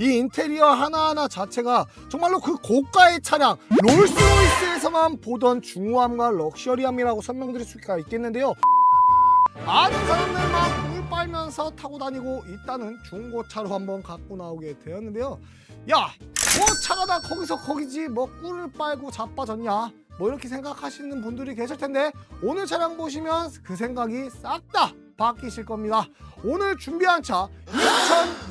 이 인테리어 하나하나 자체가 정말로 그 고가의 차량 롤스로이스에서만 보던 중후함과 럭셔리함이라고 설명드릴 수가 있겠는데요. 아는 사람들만 물 빨면서 타고 다니고 있다는 중고차로 한번 갖고 나오게 되었는데요. 야, 뭐 차가 다 거기서 거기지 뭐 꿀을 빨고 자빠졌냐? 뭐 이렇게 생각하시는 분들이 계실 텐데 오늘 차량 보시면 그 생각이 싹 다 바뀌실 겁니다. 오늘 준비한 차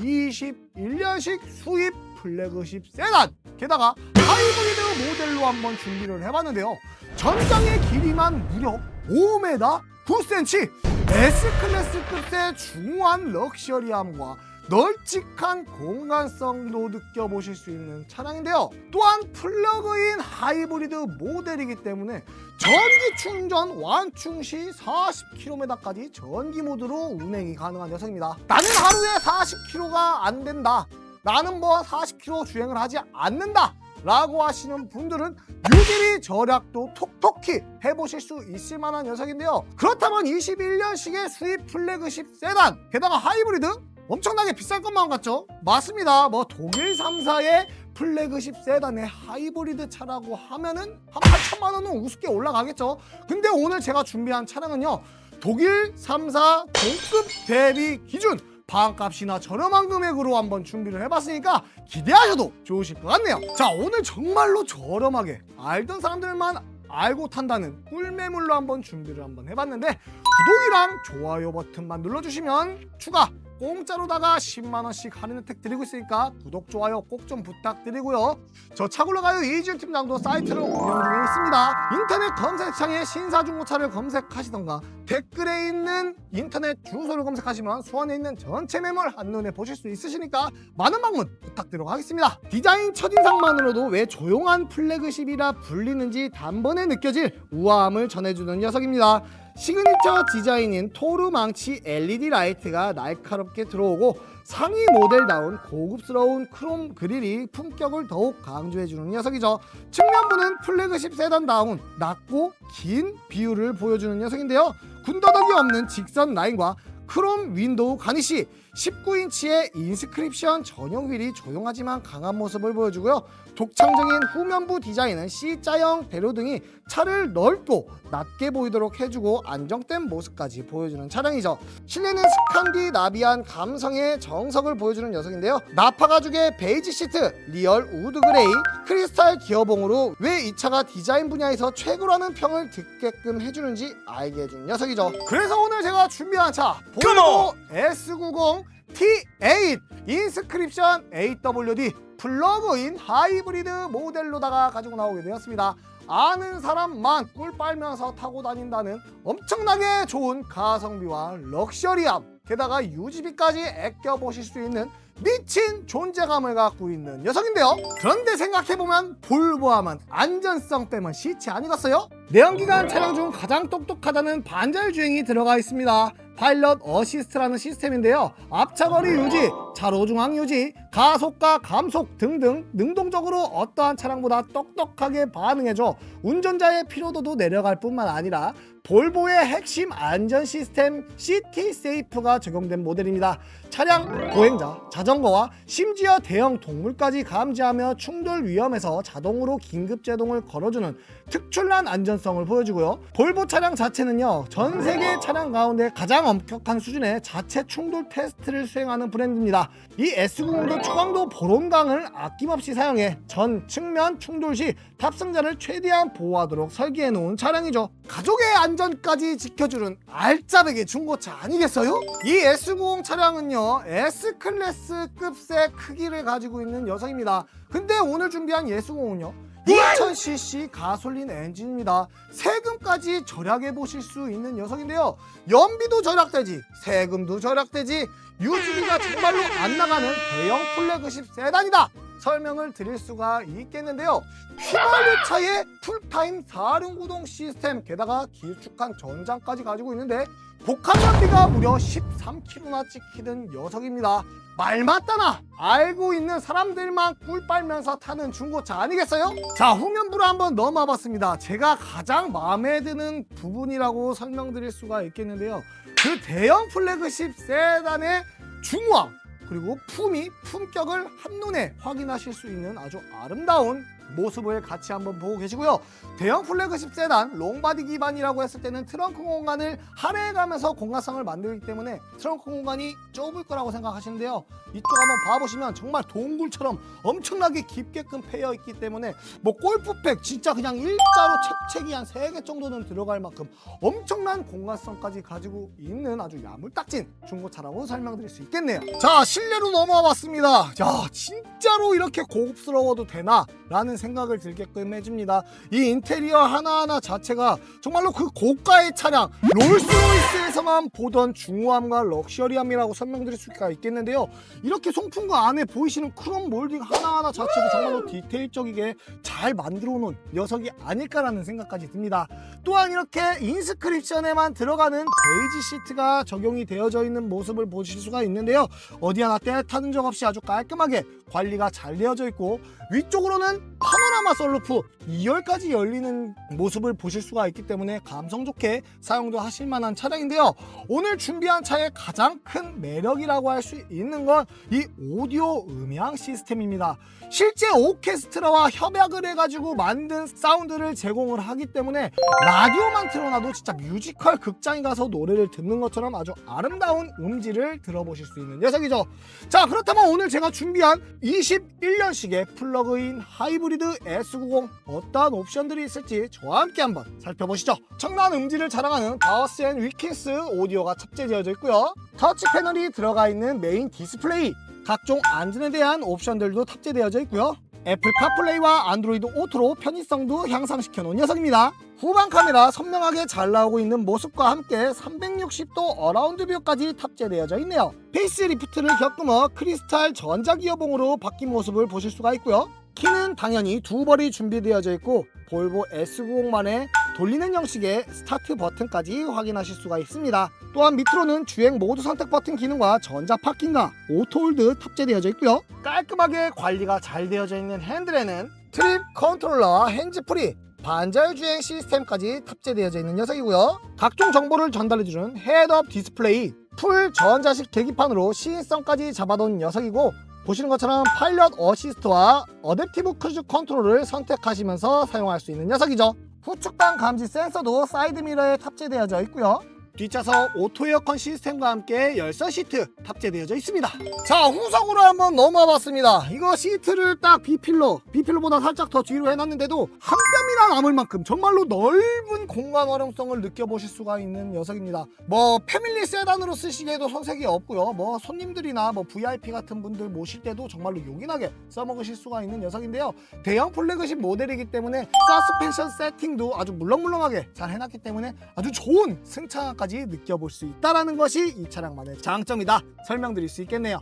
2021년식 수입 플래그십 세단 게다가 하이브리드 모델로 한번 준비를 해봤는데요. 전장의 길이만 무려 5m 9cm S클래스급의 중후한 럭셔리함과 널찍한 공간성도 느껴보실 수 있는 차량인데요. 또한 플러그인 하이브리드 모델이기 때문에 전기 충전 완충 시 40km까지 전기 모드로 운행이 가능한 녀석입니다. 나는 하루에 40km가 안 된다. 나는 뭐 40km 주행을 하지 않는다. 라고 하시는 분들은 유지비 절약도 톡톡히 해보실 수 있을 만한 녀석인데요. 그렇다면 21년식의 수입 플래그십 세단, 게다가 하이브리드 엄청나게 비쌀 것만 같죠? 맞습니다. 뭐 독일 3사의 플래그십 세단의 하이브리드 차라고 하면은 한 8천만 원은 우습게 올라가겠죠. 근데 오늘 제가 준비한 차량은요. 독일 3사 동급 대비 기준 반값이나 저렴한 금액으로 한번 준비를 해봤으니까 기대하셔도 좋으실 것 같네요. 자, 오늘 정말로 저렴하게 알던 사람들만 알고 탄다는 꿀매물로 한번 준비를 한번 해봤는데 구독이랑 좋아요 버튼만 눌러주시면 추가 공짜로다가 10만 원씩 할인 혜택 드리고 있으니까 구독 좋아요 꼭 좀 부탁드리고요. 저 차굴러가요 이지훈 팀장도 사이트를 운영 중에 있습니다. 인터넷 검색창에 신사중고차를 검색하시던가 댓글에 있는 인터넷 주소를 검색하시면 수원에 있는 전체 매물 한눈에 보실 수 있으시니까 많은 방문 부탁드리도록 하겠습니다. 디자인 첫인상만으로도 왜 조용한 플래그십이라 불리는지 단번에 느껴질 우아함을 전해주는 녀석입니다. 시그니처 디자인인 토르 망치 LED 라이트가 날카롭게 들어오고 상위 모델다운 고급스러운 크롬 그릴이 품격을 더욱 강조해주는 녀석이죠. 측면부는 플래그십 세단다운 낮고 긴 비율을 보여주는 녀석인데요. 군더더기 없는 직선 라인과 크롬 윈도우 가니시 19인치의 인스크립션 전용 휠이 조용하지만 강한 모습을 보여주고요. 독창적인 후면부 디자인은 C자형 대로등이 차를 넓고 낮게 보이도록 해주고 안정된 모습까지 보여주는 차량이죠. 실내는 스칸디 나비안 감성의 정석을 보여주는 녀석인데요. 나파 가죽의 베이지 시트, 리얼 우드 그레이, 크리스탈 기어봉으로 왜 이 차가 디자인 분야에서 최고라는 평을 듣게끔 해주는지 알게 해준 녀석이죠. 그래서 오늘 제가 준비한 차 볼보 S90 T8 인스크립션 AWD 플러그인 하이브리드 모델로다가 가지고 나오게 되었습니다. 아는 사람만 꿀 빨면서 타고 다닌다는 엄청나게 좋은 가성비와 럭셔리함 게다가 유지비까지 아껴 보실 수 있는 미친 존재감을 갖고 있는 녀석인데요. 그런데 생각해보면 볼보아만 안전성 빼면 시치 아니겠어요? 내연기관 차량 중 가장 똑똑하다는 반절 주행이 들어가 있습니다. 파일럿 어시스트라는 시스템인데요. 앞차거리 유지, 차로 중앙 유지, 가속과 감속 등등 능동적으로 어떠한 차량보다 똑똑하게 반응해줘 운전자의 피로도도 내려갈 뿐만 아니라 볼보의 핵심 안전 시스템 CT 세이프가 적용된 모델입니다. 차량, 보행자, 자전거와 심지어 대형 동물까지 감지하며 충돌 위험에서 자동으로 긴급 제동을 걸어주는 특출난 안전성을 보여주고요. 볼보 차량 자체는요, 전 세계 차량 가운데 가장 엄격한 수준의 자체 충돌 테스트를 수행하는 브랜드입니다. 이 S90도 초강도 보론강을 아낌없이 사용해 전 측면 충돌 시 탑승자를 최대한 보호하도록 설계해 놓은 차량이죠. 가족의 안전까지 지켜주는 알짜배기 중고차 아니겠어요? 이 S90 차량은요 S클래스급의 크기를 가지고 있는 녀석입니다. 근데 오늘 준비한 S90은요 2000cc 가솔린 엔진입니다. 세금까지 절약해 보실 수 있는 녀석인데요. 연비도 절약되지, 세금도 절약되지, 유지비가 정말로 안 나가는 대형 플래그십 세단이다. 설명을 드릴 수가 있겠는데요. 휘발유차의 풀타임 사륜구동 시스템 게다가 길쭉한 전장까지 가지고 있는데 복합 연비가 무려 13km나 찍히는 녀석입니다. 말 맞다나 알고 있는 사람들만 꿀 빨면서 타는 중고차 아니겠어요? 자 후면부를 한번 넘어봤습니다. 제가 가장 마음에 드는 부분이라고 설명드릴 수가 있겠는데요. 그 대형 플래그십 세단의 중앙 그리고 품위, 품격을 한눈에 확인하실 수 있는 아주 아름다운 모습을 같이 한번 보고 계시고요. 대형 플래그십 세단 롱바디 기반이라고 했을 때는 트렁크 공간을 할애해가면서 공간성을 만들기 때문에 트렁크 공간이 좁을 거라고 생각하시는데요. 이쪽 한번 봐보시면 정말 동굴처럼 엄청나게 깊게끔 패여 있기 때문에 뭐 골프백 진짜 그냥 일자로 책책이 한 세 개 정도는 들어갈 만큼 엄청난 공간성까지 가지고 있는 아주 야물딱진 중고차라고 설명드릴 수 있겠네요. 자 실 내로 넘어와 봤습니다. 야 진짜로 이렇게 고급스러워도 되나? 라는 생각을 들게끔 해줍니다. 이 인테리어 하나하나 자체가 정말로 그 고가의 차량 롤스로이스 에서만 보던 중후함과 럭셔리함이라고 설명드릴 수가 있겠는데요. 이렇게 송풍과 안에 보이시는 크롬 몰딩 하나하나 자체도 정말로 디테일적이게 잘 만들어 놓은 녀석이 아닐까라는 생각까지 듭니다. 또한 이렇게 인스크립션에만 들어가는 베이지 시트가 적용이 되어져 있는 모습을 보실 수가 있는데요. 어디 하나 때 타는 적 없이 아주 깔끔하게 관리가 잘 되어져 있고 위쪽으로는 파노라마 썰루프 2열까지 열리는 모습을 보실 수가 있기 때문에 감성 좋게 사용도 하실 만한 차량인데요. 오늘 준비한 차의 가장 큰 매력이라고 할 수 있는 건 이 오디오 음향 시스템입니다. 실제 오케스트라와 협약을 해가지고 만든 사운드를 제공을 하기 때문에 라디오만 틀어놔도 진짜 뮤지컬 극장에 가서 노래를 듣는 것처럼 아주 아름다운 음질을 들어보실 수 있는 녀석이죠. 자 그렇다면 오늘 제가 준비한 21년식의 플러그인 하이브리드 S90 어떠한 옵션들이 있을지 저와 함께 한번 살펴보시죠. 청난 음질을 자랑하는 바워스 앤 위킨스 오디오가 탑재되어져 있고요. 터치 패널이 들어가 있는 메인 디스플레이 각종 안전에 대한 옵션들도 탑재되어져 있고요. 애플 카플레이와 안드로이드 오토로 편의성도 향상시켜 놓은 녀석입니다. 후방 카메라 선명하게 잘 나오고 있는 모습과 함께 360도 어라운드 뷰까지 탑재되어져 있네요. 페이스 리프트를 겪으며 크리스탈 전자 기어봉으로 바뀐 모습을 보실 수가 있고요. 키는 당연히 두 벌이 준비되어져 있고 볼보 S90만의 돌리는 형식의 스타트 버튼까지 확인하실 수가 있습니다. 또한 밑으로는 주행 모드 선택 버튼 기능과 전자 파킹과 오토홀드 탑재되어져 있고요. 깔끔하게 관리가 잘 되어져 있는 핸들에는 트립 컨트롤러와 핸즈프리 반자율 주행 시스템까지 탑재되어져 있는 녀석이고요. 각종 정보를 전달해주는 헤드업 디스플레이, 풀 전자식 계기판으로 시인성까지 잡아놓은 녀석이고 보시는 것처럼 파일럿 어시스트와 어댑티브 크루즈 컨트롤을 선택하시면서 사용할 수 있는 녀석이죠. 후측방 감지 센서도 사이드 미러에 탑재되어져 있고요. 뒷좌석 오토 에어컨 시스템과 함께 열선 시트 탑재되어져 있습니다. 자 후석으로 한번 넘어와 봤습니다. 이거 시트를 딱 B필러, B필러보다 살짝 더 뒤로 해놨는데도 한 뼘이나 남을 만큼 정말로 넓은 공간 활용성을 느껴보실 수가 있는 녀석입니다. 뭐 패밀리 세단으로 쓰시기에도 손색이 없고요. 뭐 손님들이나 뭐 VIP 같은 분들 모실 때도 정말로 요긴하게 써먹으실 수가 있는 녀석인데요. 대형 플래그십 모델이기 때문에 서스펜션 세팅도 아주 물렁물렁하게 잘 해놨기 때문에 아주 좋은 승차감 까지 느껴볼 수 있다는 것이 이 차량만의 장점이다 설명드릴 수 있겠네요.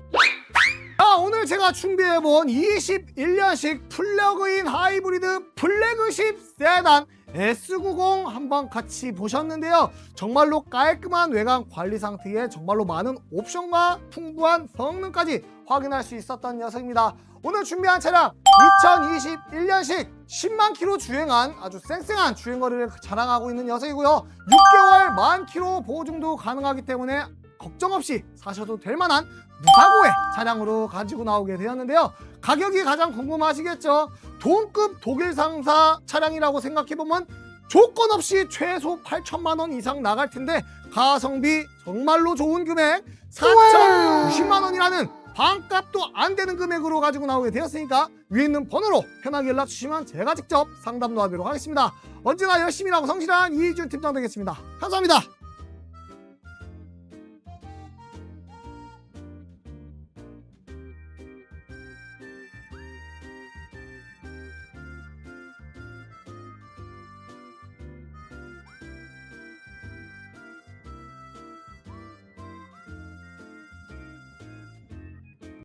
자 오늘 제가 준비해본 21년식 플러그인 하이브리드 플래그십 세단 S90 한번 같이 보셨는데요. 정말로 깔끔한 외관 관리 상태에 정말로 많은 옵션과 풍부한 성능까지 확인할 수 있었던 녀석입니다. 오늘 준비한 차량 2021년식 10만 킬로 주행한 아주 쌩쌩한 주행거리를 자랑하고 있는 녀석이고요. 6개월 만 킬로 보증도 가능하기 때문에 걱정 없이 사셔도 될 만한 무사고의 차량으로 가지고 나오게 되었는데요. 가격이 가장 궁금하시겠죠? 동급 독일 상사 차량이라고 생각해보면 조건 없이 최소 8천만 원 이상 나갈 텐데 가성비 정말로 좋은 금액 4,090만 원이라는 반값도 안 되는 금액으로 가지고 나오게 되었으니까 위에 있는 번호로 편하게 연락 주시면 제가 직접 상담도 하도록 하겠습니다. 언제나 열심히 일하고 성실한 이희준 팀장 되겠습니다. 감사합니다.